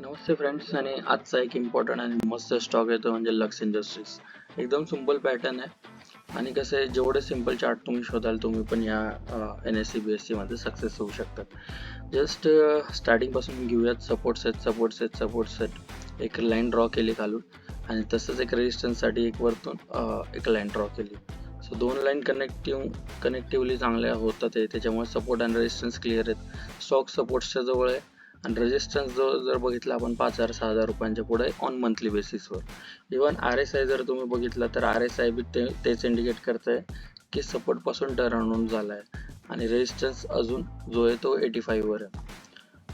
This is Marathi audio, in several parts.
नमस्ते फ्रेंड्स आणि आजचा एक इम्पॉर्टंट आणि मस्त स्टॉक येतो म्हणजे लक्स इंडस्ट्रीज एकदम सिंपल पॅटर्न आहे. आणि कसं आहे जेवढे सिंपल चार्ट तुम्ही शोधाल तुम्ही पण या N S C B S सीमध्ये सक्सेस होऊ शकतात जस्ट स्टार्टिंगपासून घेऊयात support set support set support set एक लाईन ड्रॉ केली घालून आणि तसंच एक रेजिस्टन्ससाठी एक वरतून एक लाईन ड्रॉ केली. सो दोन लाईन कनेक्टिव्ह कनेक्टिव्हली चांगल्या होतात आहे त्याच्यामुळे सपोर्ट आणि रेजिस्टन्स क्लिअर आहेत. स्टॉक सपोर्ट्सच्या जवळ आहे. आणि रेजिस्टन्स जो जर बघितला आपण पाच हजार सहा हजार रुपयांच्या पुढे ऑन मंथली बेसिसवर इवन आर एस आय जर तुम्ही बघितला तर आर एस आय बी ते तेच इंडिकेट करत आहे की सपोर्टपासून टर्न ऑन झाला आहे आणि रेजिस्टन्स अजून जो आहे तो एटी फाईव्हवर आहे.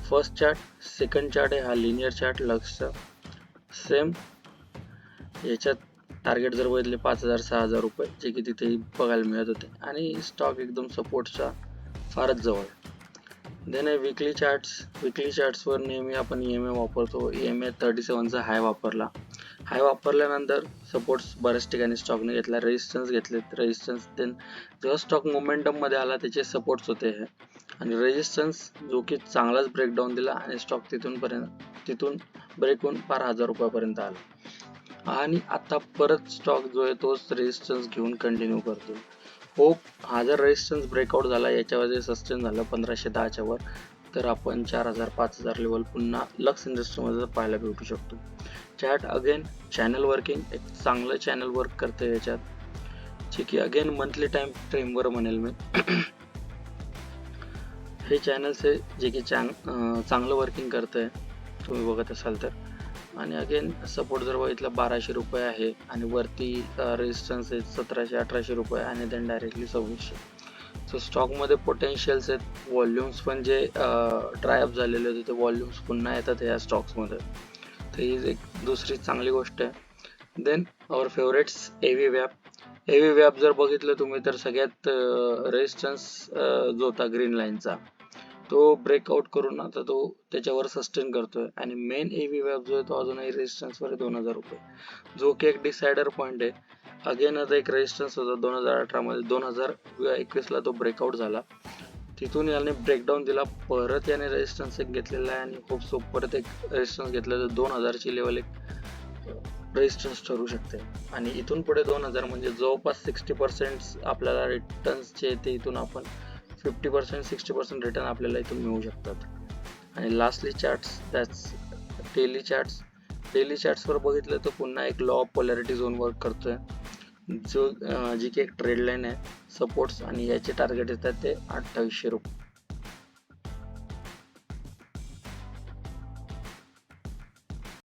फर्स्ट चार्ट सेकंड चार्ट आहे हा लिनियर चार्ट लक्षचा सेम याच्यात टार्गेट जर बघितले पाच हजार सहा हजार रुपये जे की तिथे बघायला मिळत होते. आणि स्टॉक एकदम सपोर्टचा फारच जवळ आहे. देन आहे विकली चार्ट्स विकली चार्ट्सवर नेहमी आपण ई एम ए वापरतो. ई एम ए थर्टी सेवनचा हाय वापरला. हाय वापरल्यानंतर सपोर्ट्स बऱ्याच ठिकाणी स्टॉकने घेतला. रेजिस्टन्स घेतलेत. रेजिस्टन्स देन जेव्हा स्टॉक मोमेंटममध्ये आला त्याचे सपोर्ट्स होते हे. आणि रेजिस्टन्स जो की चांगलाच ब्रेकडाऊन दिला आणि स्टॉक तिथून पर्यंत तिथून ब्रेक होऊन पार हजार रुपयापर्यंत आला. आणि आता परत स्टॉक जो आहे तोच रेजिस्टन्स घेऊन कंटिन्यू करतो. होप हा जर रेजिस्टन्स ब्रेकआउट झाला याच्यावर जे सस्टेन झालं पंधराशे दहाच्या वर तर आपण चार हजार पाच हजार लेवल पुन्हा लक्स इंडस्ट्रीमध्ये पाहायला भेटू शकतो. चॅट अगेन चॅनल वर्किंग एक चांगलं चॅनल वर्क करते याच्यात. जे की अगेन मंथली टाइम फ्रेमवर म्हणेल मी. हे चॅनल्स आहे जे की चांग चांगलं वर्किंग करतं आहे तुम्ही बघत असाल तर. आणि अगेन सपोर्ट जर बघितलं बाराशे रुपये आहे आणि वरती रेजिस्टन्स आहेत सतराशे अठराशे रुपये आणि देन डायरेक्टली सव्वीसशे. सो स्टॉकमध्ये पोटेन्शियल्स आहेत वॉल्युम्स पण जे ड्रायअप झालेले होते ते वॉल्युम्स पुन्हा येतात या स्टॉक्समध्ये तर ही एक दुसरी चांगली गोष्ट आहे. देन आवर फेवरेट्स एव्ही वॅप एव्ही वॅप जर बघितलं तुम्ही तर सगळ्यात रेजिस्टन्स जो होता ग्रीन लाईनचा तो ब्रेकआउट करून आता तो त्याच्यावर सस्टेन करतोय. आणि मेन एव्ही वॅप जो आहे तो अजूनही रेजिस्टन्सवर आहे दोन हजार रुपये. जो की एक डिसायडर पॉईंट आहे. अगेन आता एक रेजिस्टन्स होता दोन हजार अठरामध्ये दोन हजार एकवीसला तो ब्रेकआउट झाला. तिथून याने ब्रेकडाऊन दिला. परत याने रेजिस्टन्स एक घेतलेला आहे आणि खूप सोप परत एक रेजिस्टन्स घेतला तर दोन हजारची लेवल एक रेजिस्टन्स ठरू शकते. आणि इथून पुढे दोन हजार म्हणजे जवळपास सिक्स्टी पर्सेंट आपल्याला रिटर्न्सचे ते इथून आपण fifty percent sixty percent return आपल्याला इथून मिळू शकतात. आणि lastly charts that's daily charts daily चार्ट्सवर बघितलं तर पुन्हा एक law of polarity zone work करतोय. जो जी की एक ट्रेड लाईन आहे सपोर्ट्स आणि याचे टार्गेट येतात ते अठ्ठावीसशे रुपये.